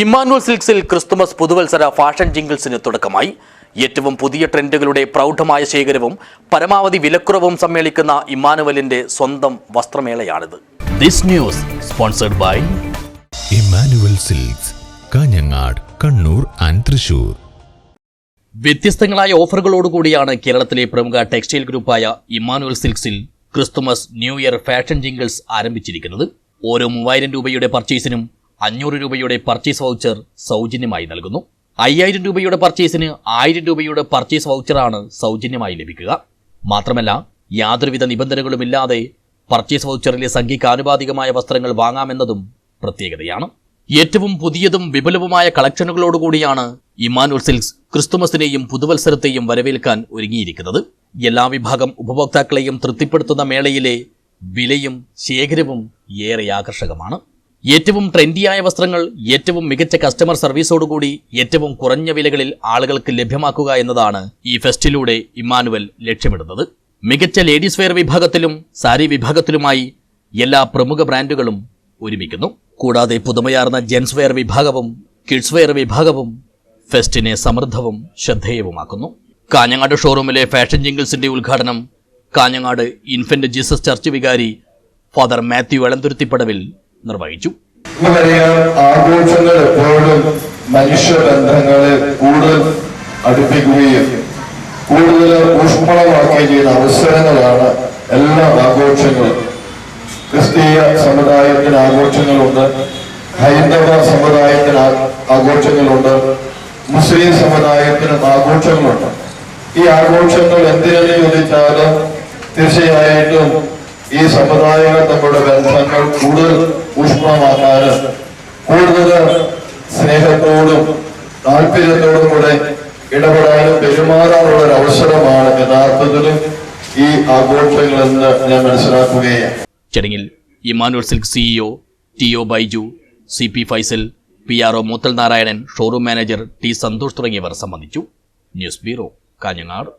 Emmanuel സിൽക്സിൽ Christmas പുതുവത്സര fashion ജിംഗിൾസിന് തുടക്കമായി. ഏറ്റവും പുതിയ ട്രെൻഡുകളുടെ പ്രൗഢമായ ശേഖരവും പരമാവധി വിലക്കുറവും സമ്മേളിക്കുന്ന ഇമ്മാനുവലിന്റെ സ്വന്തം വസ്ത്രമേളയാണിത്. This news sponsored by Immanuel Silks Kanhangad Kannur and Thrissur. വ്യത്യസ്തങ്ങളായ ഓഫറുകളോടുകൂടിയാണ് കേരളത്തിലെ പ്രമുഖ ടെക്സ്റ്റൈൽ ഗ്രൂപ്പായ Emmanuel സിൽക്സിൽ Christmas new year fashion jingles ആരംഭിച്ചിരിക്കുന്നത്. ഓരോ മൂവായിരം രൂപയുടെ പർച്ചേസിനും അഞ്ഞൂറ് രൂപയുടെ പർച്ചേസ് വൗച്ചർ സൗജന്യമായി നൽകുന്നു. അയ്യായിരം രൂപയുടെ പർച്ചേസിന് ആയിരം രൂപയുടെ പർച്ചേസ് വൗച്ചറാണ് സൗജന്യമായി ലഭിക്കുക. മാത്രമല്ല യാതൊരുവിധ നിബന്ധനകളുമില്ലാതെ പർച്ചേസ് വൗച്ചറിലെ സംഖ്യയ്ക്ക് ആനുപാതികമായ വസ്ത്രങ്ങൾ വാങ്ങാമെന്നതും പ്രത്യേകതയാണ്. ഏറ്റവും പുതിയതും വിപുലവുമായ കളക്ഷനുകളോടുകൂടിയാണ് ഇമാനുവൽ സിൽക്സ് ക്രിസ്തുമസിനെയും പുതുവത്സരത്തെയും വരവേൽക്കാൻ ഒരുങ്ങിയിരിക്കുന്നത്. എല്ലാ വിഭാഗം ഉപഭോക്താക്കളെയും തൃപ്തിപ്പെടുത്തുന്ന മേളയിലെ വിലയും ശേഖരവും ഏറെ ആകർഷകമാണ്. ഏറ്റവും ട്രെൻഡിയായ വസ്ത്രങ്ങൾ ഏറ്റവും മികച്ച കസ്റ്റമർ സർവീസോടുകൂടി ഏറ്റവും കുറഞ്ഞ വിലകളിൽ ആളുകൾക്ക് ലഭ്യമാക്കുക എന്നതാണ് ഈ ഫെസ്റ്റിലൂടെ ഇമ്മാനുവൽ ലക്ഷ്യമിടുന്നത്. മികച്ച ലേഡീസ് വെയർ വിഭാഗത്തിലും സാരി വിഭാഗത്തിലുമായി എല്ലാ പ്രമുഖ ബ്രാൻഡുകളും ഒരുമിക്കുന്നു. കൂടാതെ പുതുമയാർന്ന ജെൻസ് വെയർ വിഭാഗവും കിഡ്സ് വെയർ വിഭാഗവും ഫെസ്റ്റിനെ സമൃദ്ധവും ശ്രദ്ധേയവുമാക്കുന്നു. കാഞ്ഞങ്ങാട് ഷോറൂമിലെ ഫാഷൻ ജിംഗിൾസിന്റെ ഉദ്ഘാടനം കാഞ്ഞങ്ങാട് ഇൻഫന്റ് ജീസസ് ചർച്ച് വികാരി ഫാദർ മാത്യു എളന്തുരുത്തിപ്പടവിൽ നിർവഹിച്ചു. ആഘോഷങ്ങൾ എപ്പോഴും മനുഷ്യബന്ധങ്ങളെ കൂടുതൽ അടുപ്പിക്കുകയും കൂടുതൽ ഊഷ്മളമാക്കുകയും ചെയ്യുന്ന അവസരങ്ങളാണ് എല്ലാ ആഘോഷങ്ങളും. ക്രിസ്തീയ സമുദായത്തിന് ആഘോഷങ്ങളുണ്ട് ഹൈന്ദവ സമുദായത്തിന് ആഘോഷങ്ങളുണ്ട് മുസ്ലിം സമുദായത്തിനും ആഘോഷങ്ങളുണ്ട്. ഈ ആഘോഷങ്ങൾ എന്തിനെന്ന് ചോദിച്ചാൽ തീർച്ചയായിട്ടും ഈ സമുദായങ്ങൾ നമ്മുടെ ബന്ധങ്ങൾ കൂടുതൽ ഊഷ്മളമാക്കാനും കൂടുതൽ സ്നേഹത്തോടും താല്പര്യത്തോടും കൂടെ ഇടപെടാനും പെരുമാറാനുള്ള ഒരു അവസരമാണ് യഥാർത്ഥത്തിൽ ഈ ആഘോഷങ്ങളെന്ന് ഞാൻ മനസ്സിലാക്കുകയാണ്. ചടങ്ങിൽ Immanuel silk CEO T O Baiju C P Faisal P R O Moothal Narayanan showroom manager T Santhosh തുടങ്ങിയവർ സംബന്ധിച്ചു. News bureau Kanhangad.